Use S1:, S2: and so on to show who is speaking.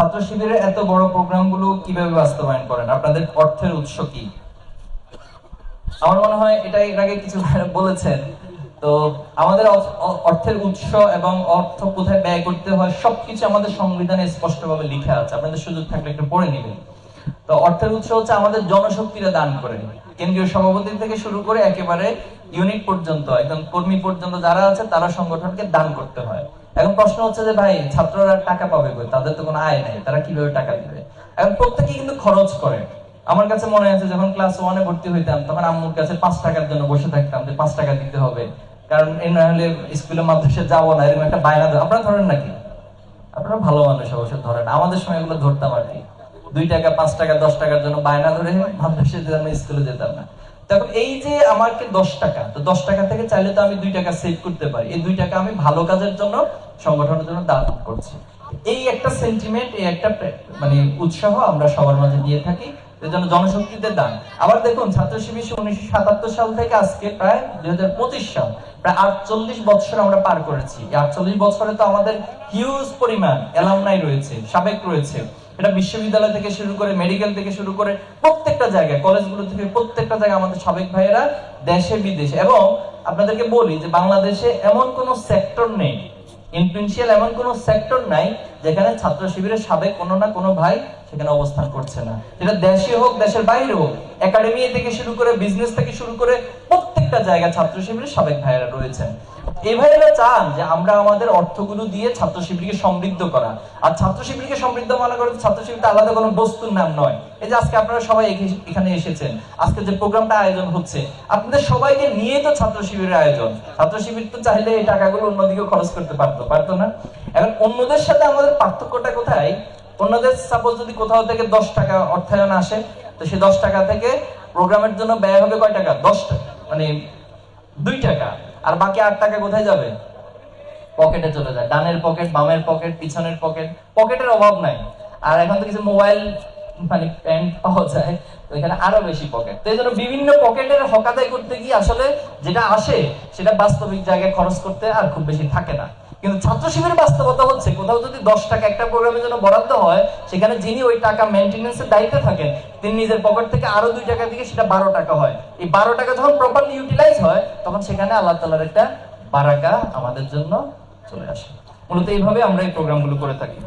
S1: ছাত্র শিবিরের এত বড় প্রোগ্রামগুলো কীভাবে বাস্তবায়ন করেন? আপনাদের অর্থের উৎস কি? আমার মনে হয় এটা এর আগে কিছু বলেছেন। তো আমাদের অর্থের উৎস এবং অর্থ কোথায় ব্যয় করতে হয় সবকিছু আমাদের সংবিধানে স্পষ্টভাবে লিখা আছে। আপনাদের সুযোগ থাকলে একটু পড়ে নেবেন। তো অর্থের উৎস হচ্ছে আমাদের জনশক্তিরা দান করে। কেন্দ্রীয় সভাপতি থেকে শুরু করে একেবারে ইউনিট পর্যন্ত, একদম কর্মী পর্যন্ত যারা আছে তারা সংগঠনকে দান করতে হয়। এখন প্রশ্ন হচ্ছে যে ভাই, ছাত্ররা টাকা পাবে কই? তাদের তো কোনো আয় নেই, তারা কীভাবে টাকা দিবে? এখন প্রত্যেকেই কিন্তু খরচ করে। আমার কাছে মনে আছে যখন ক্লাস ওয়ানে ভর্তি হইতাম, তখন আম্মুর কাছে পাঁচ টাকার জন্য বসে থাকতাম যে পাঁচ টাকা দিতে হবে। কারণ এই না হলে স্কুলে মাদ্রাসে যাব না, এরকম একটা বায়না। আপনারা ধরেন নাকি? আপনারা ভালো মানুষ অবশ্য, ধরেন। আমাদের সময় এগুলো ধরতাম আর কি। দুই টাকা, পাঁচ টাকা, দশ টাকার জন্য বায়না ধরে মাদ্রাসে যেতাম, স্কুলে যেতাম না। তখন এই যে আমাকে দশ টাকা, তো দশ টাকা থেকে চাইলে তো আমি দুই টাকা সেভ করতে পারি। এই দুই টাকা আমি ভালো কাজের জন্য, সংগঠনের জন্য দান করছি। এই একটা সেন্টিমেন্ট এই একটা মানে উৎসাহ আমরা সবার মাঝে দিয়ে থাকি জনশক্তিতে দান। আবার দেখুন ছাত্র শিবির উনিশশো সাতাত্তর সাল থেকে আজকে প্রায় দুই হাজার পঁচিশ সাল, প্রায় আটচল্লিশ বছর আমরা পার করেছি। এই আটচল্লিশ বছরে তো আমাদের হিউজ পরিমাণ এলামনাই রয়েছে, সাবেক রয়েছে। এটা বিশ্ববিদ্যালয় থেকে শুরু করে মেডিকেল থেকে শুরু করে প্রত্যেকটা জায়গায়, কলেজগুলো থেকে প্রত্যেকটা জায়গায় আমাদের সাবেক ভাইয়েরা দেশে, বিদেশে। এবং আপনাদেরকে বলি যে বাংলাদেশে এমন কোনো সেক্টর নেই ইনফ্লুয়েন্সিয়াল এমন কোনো সেক্টর নাই যেখানে ছাত্র শিবিরের সাবেক কোনো না কোনো ভাই সেখানে অবস্থান করছে না। সেটা দেশে হোক, দেশের বাইরে হোক একাডেমি থেকে শুরু করে বিজনেস থেকে শুরু করে প্রত্যেকটা জায়গায় ছাত্র শিবিরের সাবেক ভাইয়েরা রয়েছেন। এই ভাইয়েরা চান যে আমরা আমাদের অর্থগুলো দিয়ে ছাত্র শিবিরকে সমৃদ্ধ করা। আর ছাত্র শিবিরকে সমৃদ্ধ মনে করে ছাত্র শিবিরটা আলাদা কোনো বস্তুর নাম নয়। এই যে আজকে আপনারা সবাই এখানে এসেছেন, আজকে যে প্রোগ্রামটা আয়োজন হচ্ছে, আপনাদের সবাইকে নিয়ে তো ছাত্র শিবিরের আয়োজন। ছাত্র শিবির তো চাইলে এই টাকাগুলো অন্যদিকে খরচ করতে পারতো পারতো না। এখন অন্যদের সাথে আমাদের পার্থক্যটা কোথায়? অন্যদের সাপোজ যদি কোথাও থেকে দশ টাকা অর্থায়ন আসে, তো সেই দশ টাকা থেকে প্রোগ্রামের জন্য ব্যয় হবে কয় টাকা? দশ টাকা। মানে দুই টাকা। আর বাকি আট টাকা কোথায় যাবে? পকেটে চলে যায়। ডানের পকেট বামের পকেট পিছনের পকেট পকেটের অভাব নাই। আর এখন তো কিছু মোবাইল মানে প্যান্ট পাওয়া যায়, তো এখানে আরও বেশি পকেট তো এই জন্য বিভিন্ন পকেটের হকাদাই করতে গিয়ে আসলে যেটা আসে, সেটা বাস্তবিক জায়গায় খরচ করতে আর খুব বেশি থাকে না। কিন্তু ছাত্র শিবিরের বাস্তবতা হচ্ছে কোথাও যদি দশ টাকা একটা প্রোগ্রামের জন্য বরাদ্দ হয়, সেখানে যিনি ওই টাকা মেনটেন্যান্সের দায়িত্বে থাকেন, তিনি নিজের পকেট থেকে আরও দুই টাকা দিকে সেটা বারো টাকা হয়। এই বারো টাকা যখন প্রপারলি ইউটিলাইজ হয়, তখন সেখানে আল্লাহ তালার একটা বারাকা আমাদের জন্য চলে আসে। মূলত এইভাবে আমরা এই প্রোগ্রামগুলো করে থাকি।